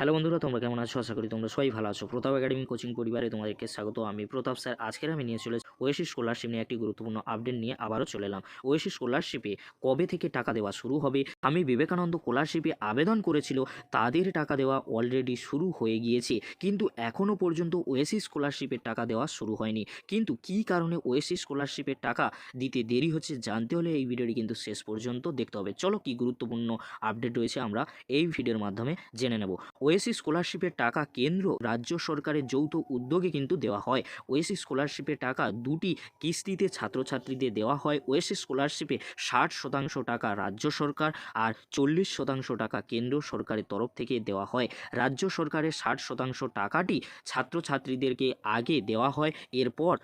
Hello বন্ধুরা, তোমরা কেমন আছো? আশা করি তোমরা সবাই ভালো আছো। প্রতাপ একাডেমি কোচিং পরিবারে তোমাদেরকে স্বাগত। আমি প্রতাপ স্যার। আজকের আমি নিয়ে চলে ওয়েসি স্কলারশিপ নিয়ে একটি গুরুত্বপূর্ণ আপডেট নিয়ে আবারও চলে এলাম। ওয়েসি স্কলারশিপে কবে থেকে টাকা দেওয়া শুরু হবে? আমি বিবেকানন্দ স্কলারশিপে আবেদন করেছিল। তাদের টাকা দেওয়া অলরেডি শুরু হয়ে গিয়েছে। কিন্তু এখনও পর্যন্ত ওয়েসি স্কলারশিপের টাকা দেওয়া শুরু হয়নি। কিন্তু কি কারণে ওয়েসি স্কলারশিপের টাকা দিতে দেরি হচ্ছে জানতে হলে এই ভিডিওটি কিন্তু শেষ পর্যন্ত দেখতে হবে। চলো কি গুরুত্বপূর্ণ আপডেট রয়েছে আমরা এই ভিডিওর মাধ্যমে জেনে নেব। ওয়েসি স্কলারশিপের টাকা কেন্দ্র রাজ্য সরকারের যৌথ উদ্যোগে কিন্তু দেওয়া হয়। ওয়েসি স্কলারশিপের টাকা দুটি কিস্তিতে ছাত্রছাত্রীদের দেওয়া হয়। ওয়েসি স্কলারশিপে ষাট শতাংশ টাকা রাজ্য সরকার আর চল্লিশ শতাংশ টাকা কেন্দ্র সরকারের তরফ থেকে দেওয়া হয়। রাজ্য সরকারের ষাট শতাংশ টাকাটি ছাত্রছাত্রীদেরকে আগে দেওয়া হয়। এরপর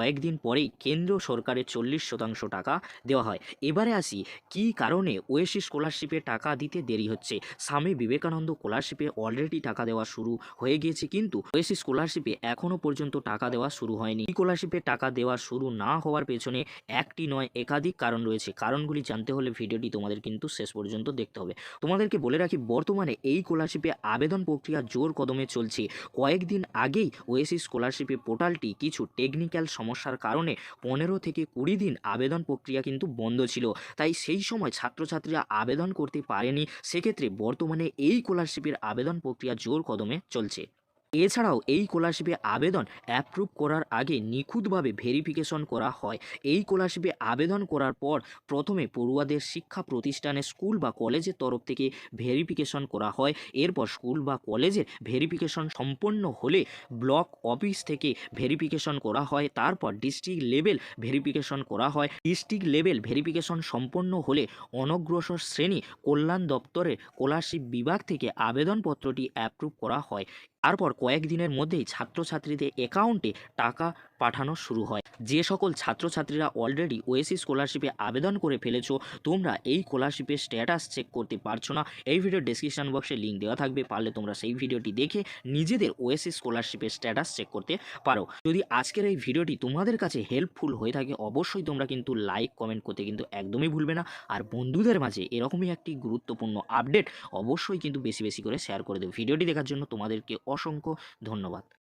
কয়েকদিন পরেই কেন্দ্র সরকারের চল্লিশ শতাংশ টাকা দেওয়া হয়। এবারে আসি, কী কারণে ওয়েসি স্কলারশিপে টাকা দিতে দেরি হচ্ছে? স্বামী বিবেকানন্দ স্কলারশিপে অলরেডি টাকা দেওয়া শুরু হয়ে গিয়েছে কিন্তু ওয়েসি স্কলারশিপে এখনও পর্যন্ত টাকা দেওয়া শুরু হয়নি। স্কলারশিপে টাকা দেওয়া শুরু না হওয়ার পেছনে একটি নয়, একাধিক কারণ রয়েছে। কারণগুলি জানতে হলে ভিডিওটি তোমাদের কিন্তু শেষ পর্যন্ত দেখতে হবে। তোমাদেরকে বলে রাখি, বর্তমানে এই স্কলারশিপে আবেদন প্রক্রিয়া জোর কদমে চলছে। কয়েকদিন আগেই ওয়েসি স্কলারশিপে পোর্টালটি কিছু টেকনিক্যাল সমস্যার কারণে পনেরো থেকে কুড়ি দিন আবেদন প্রক্রিয়া কিন্তু বন্ধ ছিল। তাই সেই সময় ছাত্রছাত্রীরা আবেদন করতে পারেনি। সেক্ষেত্রে বর্তমানে এই স্কলারশিপের আবেদন প্রক্রিয়া জোর কদমে চলছে। এছাড়াও এই স্কলারশিপে আবেদন অ্যাপ্রুভ করার আগে নিখুঁতভাবে ভেরিফিকেশন করা হয়। এই স্কলারশিপে আবেদন করার পর প্রথমে পড়ুয়াদের শিক্ষা প্রতিষ্ঠানে স্কুল বা কলেজের তরফ থেকে ভেরিফিকেশন করা হয়। এরপর স্কুল বা কলেজের ভেরিফিকেশন সম্পন্ন হলে ব্লক অফিস থেকে ভেরিফিকেশন করা হয়। তারপর ডিস্ট্রিক্ট লেভেল ভেরিফিকেশন করা হয়। ডিস্ট্রিক্ট লেভেল ভেরিফিকেশন সম্পন্ন হলে অনগ্রসর শ্রেণি কল্যাণ দপ্তরের স্কলারশিপ বিভাগ থেকে আবেদনপত্রটি অ্যাপ্রুভ করা হয়। তারপর কয়েকদিনের মধ্যেই ছাত্রছাত্রীদের অ্যাকাউন্টে টাকা পাঠানো শুরু হয়। যে সকল ছাত্রছাত্রীরা অলরেডি ওএসি স্কলারশিপে আবেদন করে ফেলেছো, তোমরা এই স্কলারশিপের স্ট্যাটাস চেক করতে পারছ না। এই ভিডিও ডেসক্রিপশন বক্সে লিঙ্ক দেওয়া থাকবে, পারলে তোমরা সেই ভিডিওটি দেখে নিজেদের ওএসি স্কলারশিপের স্ট্যাটাস চেক করতে পারো। যদি আজকের এই ভিডিওটি তোমাদের কাছে হেল্পফুল হয়ে থাকে, অবশ্যই তোমরা কিন্তু লাইক কমেন্ট করতে কিন্তু একদমই ভুলবে না। আর বন্ধুদের মাঝে এরকমই একটি গুরুত্বপূর্ণ আপডেট অবশ্যই কিন্তু বেশি বেশি করে শেয়ার করে দেবে। ভিডিওটি দেখার জন্য তোমাদেরকে অসংখ্য ধন্যবাদ।